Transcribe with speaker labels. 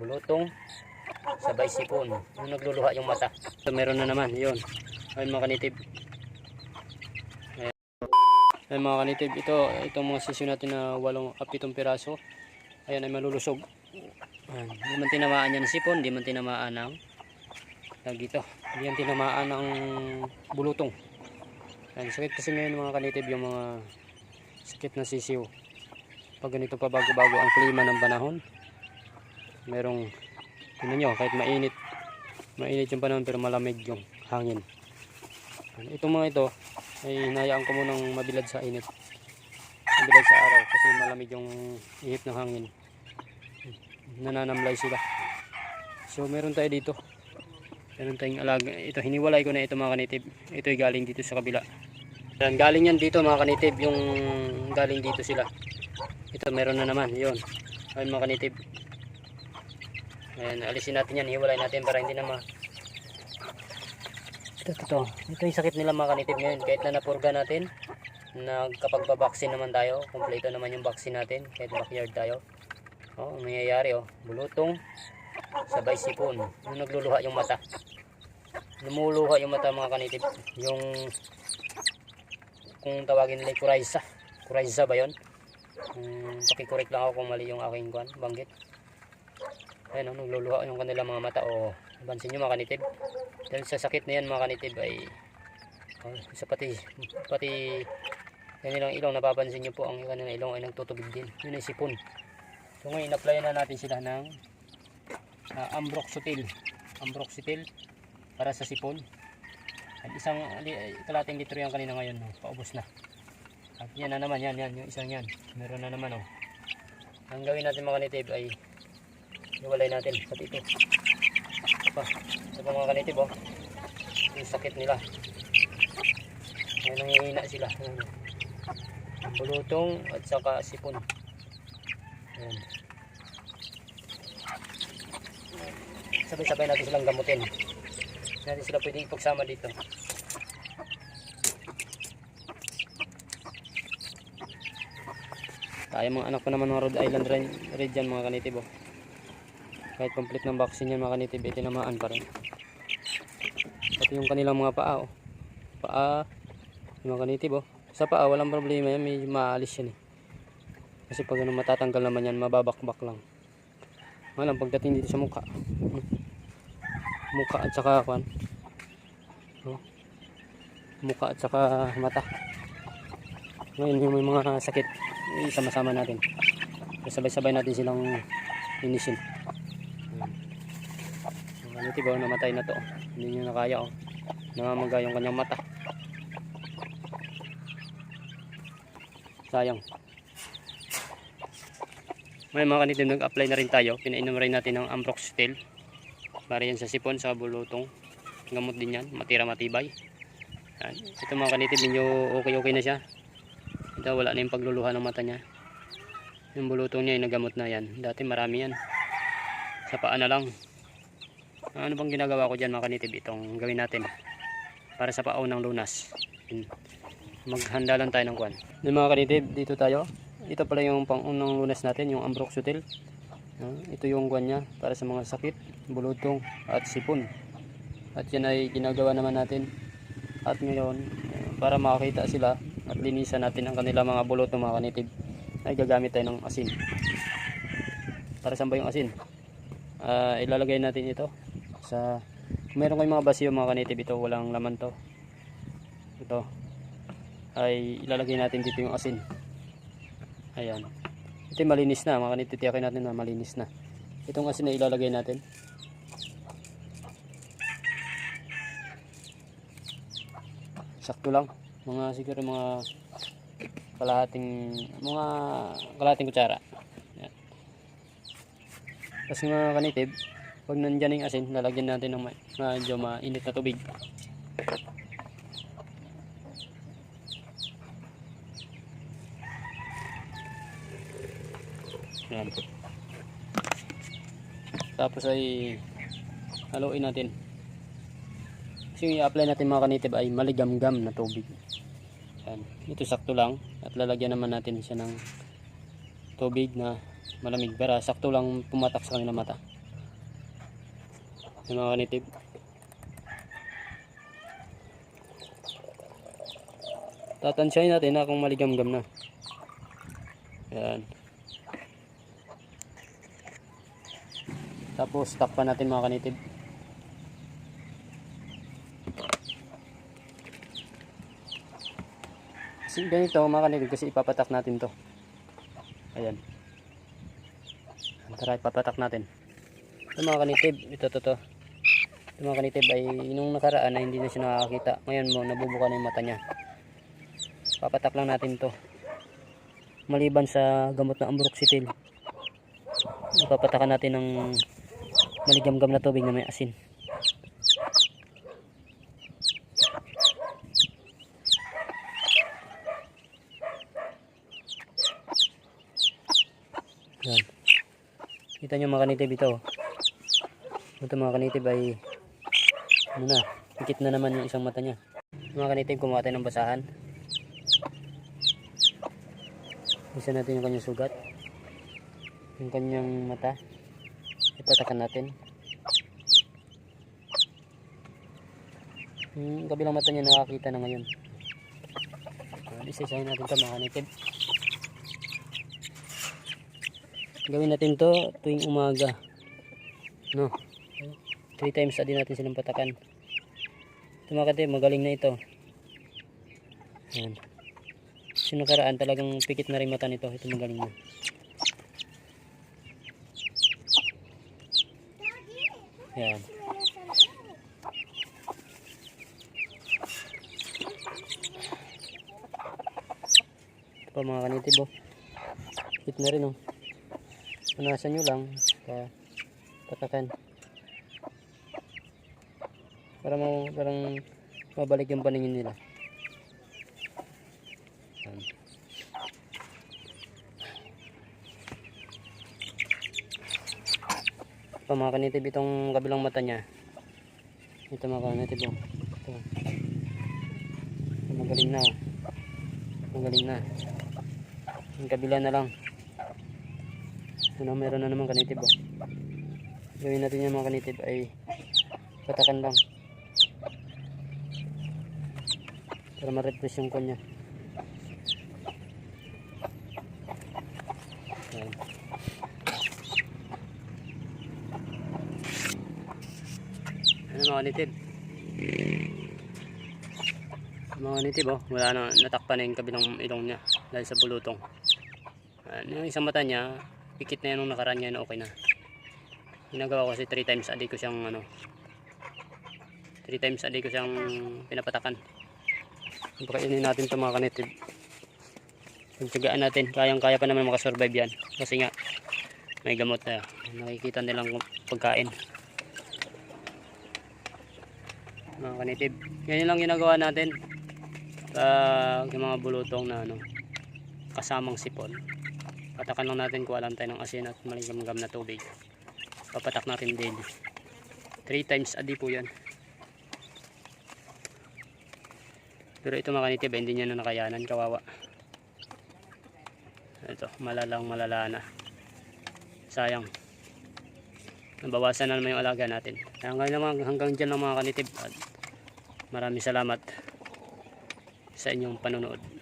Speaker 1: bulutong, sabay sipon. Yung nagluluha yung mata. So, meron na naman, yun. Ayun mga kanitib. Ayan. Ayun mga kanitib, ito, itong mga sisyo natin na walong kapitong piraso. Ayan ay malulusog. Ayan. Hindi man tinamaan yan sipon, hindi man tinamaan ng tag dito. Hindi yan tinamaan ng bulutong. Ayan, sakit kasi ngayon mga kanitib yung mga sakit na sisiw. Pag ganito pa bago-bago ang klima ng panahon, merong, tingnan nyo, kahit mainit, mainit yung panahon pero malamig yung hangin. Itong mga ito, ay hinayaan ko munang mabilad sa init. Mabilad sa araw kasi malamig yung ihip ng hangin. Nananamlay sila. So meron tayo dito. Meron tayong alaga. Ito, hiniwalay ko na ito mga kanitib. Ito ay galing dito sa kabila. Yan, galing yan dito mga kanitib. Yung galing dito sila. Ito, meron na naman. Yun. Ayun mga kanitib. Ayan, alisin natin yan. Hiwalay natin para hindi na ma... Ito, ito, ito. Yung sakit nila mga kanitib ngayon. Kahit na napurga natin, nagkapagpabaksin naman tayo. Kompleto naman yung vaccine natin. Kahit backyard tayo. Oh, ang nangyayari oh. Bulutong, sabay sipon. Yung nagluluha yung mata. Lumuluha yung mata mga kanitib. Yung kung tawagin nila kuraysa. Kuraysa ba yun? Um, pakikorek lang ako kung mali yung aking kwan, banggit. Ayan, oh, nagluluha yung kanila mga mata. O, bansin nyo mga kanitib. Dahil sa sakit na yan mga kanitib ay oh, sa pati, pati kanilang ilong, napapansin nyo po ang kanilang ilong ay nagtutubig din. Yun ay sipon. So ngayon, applyan na natin sila ng uh, ambroxetil. Ambroxetil para sa sipon. At isang kalating litro yan kanina ngayon, paubos na. At yan na naman, yan, yan, yung isang yan. Meron na naman, oh. Ang gawin natin mga kanitib ay iwalay natin, pati ito. Pa, ito mga kanitib, oh. Yung sakit nila. Ay, nangihina sila. Ayan. Bulutong at saka sipon. Ayan. Sabay-sabay natin silang gamutin. Natin sila pwedeng ipagsama dito. Tayo mga anak ko naman mga Rhode Island dyan mga kanitib oh. Kahit complete ng vaccine yan mga kanitib, eh, tinamaan pa rin. Pati yung kanilang mga paa oh. Paa, yung mga kanitib oh. Sa paa, walang problema yan, may maalis yan eh. Kasi pag ano, matatanggal naman yan, mababakbak lang. Walang pagdating dito sa mukha. Mukha at saka kwan. Oh. Mukha at saka mata. Ngayon yung may mga sakit, isama-sama natin. Sabay-sabay natin silang linisin. Ano tibaw, namatay na to. Hindi nyo na kaya oh. Namamaga yung kanyang mata. Sayang. May mga kanitim nag-apply na rin tayo. Pinainom rin natin ng Amproxetil. Para yan sa sipon, sa bulutong. Gamot din yan. Matira matibay. Yan. Ito mga kanitim, medyo okay-okay na siya. Ito wala na yung pagluluha ng mata niya. Yung bulutong niya, yung nagamot na yan. Dati marami yan. Sa paa na lang. Ano bang ginagawa ko dyan mga kanitib? Itong gawin natin. Para sa paaw ng lunas. Maghanda lang tayo ng kwan. Yung mga kanitib, dito tayo ito pala yung pangunang lunas natin, yung ambroxetil. No? Ito yung guwan niya para sa mga sakit, bulutong at sipon. At yan ay ginagawa naman natin. At ngayon, para makakita sila at linisan natin ang kanila mga bulutong mga kanitib, ay gagamit tayo ng asin. Para saan yung asin? Ah, ilalagay natin ito sa kung meron kayong mga basiyo mga kanitib ito walang laman to ito ay ilalagay natin dito yung asin Ayan. Ito malinis na. Mga kanito tiyakin natin na malinis na. Itong asin na ilalagay natin. Sakto lang. Mga siguro mga kalahating mga kalahating kutsara. Ayan. Tapos mga kanitib, pag nandyan yung asin, lalagyan natin ng ma- medyo mainit na tubig. Yan. Tapos ay haluin natin. Kasi yung i-apply natin mga kanitib ay maligamgam na tubig. Yan. Ito sakto lang. At lalagyan naman natin siya ng tubig na malamig. Para sakto lang pumatak sa kanilang mata. Yung mga kanitib. Tatansyahin natin na kung maligamgam na. Yan. Tapos takpan natin mga kanitib. Kasi ganito mga kanitib kasi ipapatak natin to. Ayan. Tara ipapatak natin. Ito mga kanitib, ito to to. Ito mga kanitib ay nung nakaraan na hindi na siya nakakita. Ngayon mo nabubuka na yung mata niya. Papatak lang natin to. Maliban sa gamot na ambroxetil. Ipapatakan natin ng maligamgam na tubig na may asin. Yan. Kita nyo mga kanitib ito. Ito mga kanitib ay ano na, pikit na naman yung isang mata niya. Mga kanitib, kumuha tayo ng basahan. Isa natin yung kanyang sugat. Yung kanyang mata. Ipatakan natin. Yung kabilang mata niya nakakita na ngayon. Isa-isahin natin ito mga kanitib. Gawin natin to tuwing umaga. No. Three times a day natin silang patakan. Ito mga kanitib, magaling na ito. Ayan. Kasi nakaraan talagang pikit na rin mata nito. Ito magaling na. Yan. Ito pa mga kanitib oh. Pikit na rin oh. Punasan nyo lang. Kaya patakan. Para mo, parang mabalik yung paningin nila. Yan. Ito mga kanitib itong kabilang mata niya. Ito mga kanitib oh. Ito. Ito, Magaling na oh. Magaling na. Yung kabila na lang. Ano meron na naman kanitib oh. Gawin natin yung mga kanitib ay patakan lang. Para ma-refresh yung kanya. Ano mga nitib? Mga nitib oh, wala na, natakpan na yung kabilang ilong niya dahil sa bulutong. Ano, yung isang mata niya, pikit na yan nung nakaraan niya na okay na. Ginagawa ko kasi 3 times a day ko siyang ano, 3 times a day ko siyang pinapatakan. Pakainin natin ito mga kanitib. Pagtsagaan natin, kayang-kaya pa naman makasurvive yan. Kasi nga, may gamot na nakikita nilang pagkain. Mga kanitib. Yan lang ginagawa natin. Yung mga bulutong na ano, kasamang sipon. Patakan lang natin kung alam tayo ng asin at maligamgam na tubig. Papatak natin daily. 3 times a day po yan. Pero ito mga kanitib, hindi niya na nakayanan, kawawa. Ito, malalang malala na. Sayang. Nabawasan na naman yung alaga natin. Hanggang, naman, hanggang dyan lang mga kanitib. At maraming salamat sa inyong panonood.